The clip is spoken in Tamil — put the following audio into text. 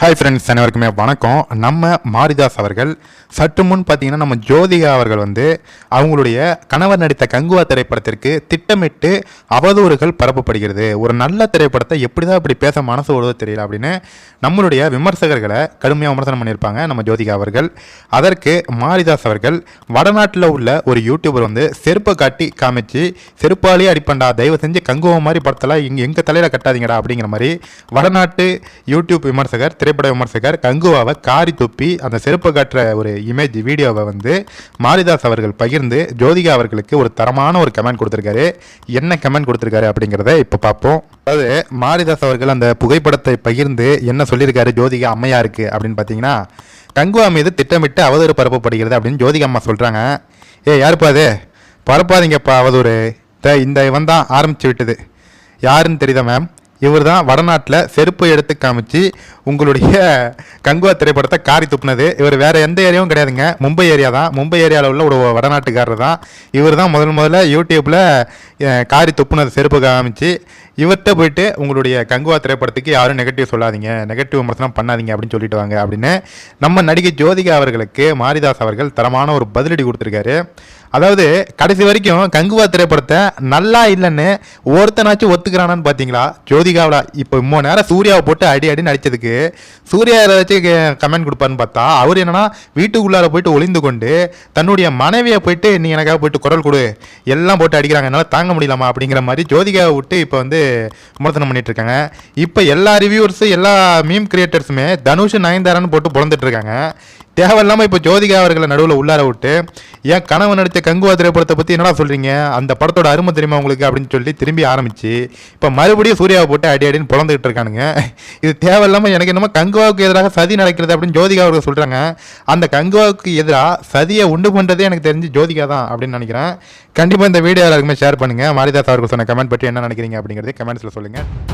ஹாய் ஃப்ரெண்ட்ஸ் அனைவருக்குமே வணக்கம். நம்ம மாரிதாஸ் அவர்கள் சற்று முன் பார்த்தீங்கன்னா நம்ம ஜோதிகா அவர்கள் வந்து அவங்களுடைய கணவர் நடித்த கங்குவா திரைப்படத்திற்கு திட்டமிட்டு அவதூறுகள் பரப்பப்படுகிறது. ஒரு நல்ல திரைப்படத்தை எப்படி தான் இப்படி பேச மனசு வருதோ தெரியல அப்படின்னு நம்மளுடைய விமர்சகர்களை கடுமையாக விமர்சனம் பண்ணியிருப்பாங்க நம்ம ஜோதிகா அவர்கள். அதற்கு மாரிதாஸ் அவர்கள் வடநாட்டில் உள்ள ஒரு யூடியூபர் வந்து செருப்பை காட்டி காமிச்சு செருப்பாலே அடிப்பண்டா தயவு செஞ்சு கங்குவா மாதிரி படத்தெல்லாம் இங்கே எங்கள் தலையில் கட்டாதீங்கடா அப்படிங்கிற மாதிரி வடநாட்டு யூடியூப் விமர்சகர் திரைப்பட விமர்சகர் கங்குவாவை காரி துப்பி அந்த செருப்பு காட்டுற ஒரு இமேஜ் வீடியோவை வந்து மாரிதாஸ் அவர்கள் பகிர்ந்து ஜோதிகா அவர்களுக்கு ஒரு தரமான ஒரு கமெண்ட் கொடுத்துருக்காரு. என்ன கமெண்ட் கொடுத்துருக்காரு அப்படிங்கிறத இப்போ பார்ப்போம். அதாவது மாரிதாஸ் அவர்கள் அந்த புகைப்படத்தை பகிர்ந்து என்ன சொல்லியிருக்காரு ஜோதிகா அம்மையாருக்கு அப்படின்னு பார்த்தீங்கன்னா கங்குவா மீது திட்டமிட்டு அவதூறு பரப்பப்படுகிறது அப்படின்னு ஜோதிகா அம்மா சொல்கிறாங்க ஏ யாருப்பா அது? பரப்பாதீங்கப்பா அவதூறு. த இந்த இவன் தான் ஆரம்பிச்சு விட்டது. யாருன்னு தெரியுதா மேம் இவர் தான் வடநாட்டில் செருப்பு எடுத்து காமிச்சு உங்களுடைய கங்குவா திரைப்படத்தை காரி துப்புனது. இவர் வேறு எந்த ஏரியாவும் கிடையாதுங்க. மும்பை ஏரியா தான். மும்பை ஏரியாவில் உள்ள ஒரு வடநாட்டுக்காரர் தான். இவர் தான் முதல் முதல்ல யூடியூப்பில் காரி துப்புனது செருப்பு காமிச்சு இவர்கிட்ட போயிட்டு உங்களுடைய கங்குவா திரைப்படத்துக்கு யாரும் நெகட்டிவ் சொல்லாதீங்க. நெகட்டிவ் விமர்சனம் பண்ணாதீங்க அப்படின்னு சொல்லிட்டு வாங்க அப்படின்னு நம்ம நடிகை ஜோதிகா அவர்களுக்கு மாரிதாஸ் அவர்கள் தரமான ஒரு பதிலடி கொடுத்துருக்காரு. அதாவது கடைசி வரைக்கும் கங்குவா திரைப்படத்தை நல்லா இல்லைன்னு ஒருத்தனாச்சும் ஒத்துக்கிறானான்னு பார்த்தீங்களா ஜோதிகாவில் இப்போ இம்மோ நேரம் சூர்யாவை போட்டு அடி அடி நடிச்சதுக்கு சூர்யா ஏதாச்சும் கமெண்ட் கொடுப்பான்னு பார்த்தா அவர் என்னன்னா வீட்டுக்குள்ளார போயிட்டு ஒளிந்து கொண்டு தன்னுடைய மனைவியை போயிட்டு நீ எனக்காக போயிட்டு குரல் கொடு. எல்லாம் போட்டு அடிக்கிறாங்க. என்னால் தாங்க முடியலாமா? அப்படிங்கிற மாதிரி ஜோதிகாவை விட்டு இப்போ வந்து விமர்சனம் பண்ணிட்டு இருக்காங்க. இப்போ எல்லா ரிவ்யூவர்ஸும் எல்லா மீம் கிரியேட்டர்ஸுமே தனுஷ் நயன்தாரான்னு போட்டு பிறந்துட்டு இருக்காங்க. தேவையில்லாமல் இப்போ ஜோதிகா அவர்களை நடுவில் உள்ளார விட்டு ஏன் கனவு நடித்த கங்குவா திரைப்படத்தை பற்றி என்னடா சொல்கிறீங்க அந்த படத்தோட அருமை தெரியுமா உங்களுக்கு? அப்படின்னு சொல்லி திரும்பி ஆரம்பிச்சு இப்போ மறுபடியும் சூர்யாவை போட்டு அடி அடின்னு புலந்துக்கிட்டு இருக்கானுங்க. இது தேவையில்லாமல் எனக்கு என்னமோ கங்குவாவுக்கு எதிராக சதி நடக்கிறது அப்படின்னு ஜோதிகா அவர்கள் சொல்கிறாங்க அந்த கங்குவாவுக்கு எதிராக சதியை உண்டு பண்ணுறதே எனக்கு தெரிஞ்சு ஜோதிகா தான் அப்படின்னு நினைக்கிறேன். கண்டிப்பாக இந்த வீடியோ எல்லாருக்குமே ஷேர் பண்ணுங்கள் மாரிதாஸ் அவர்கள் சொன்ன கமெண்ட் பற்றி என்ன நினைக்கிறீங்க அப்படிங்கிறது கமெண்ட்ஸில் சொல்லுங்கள்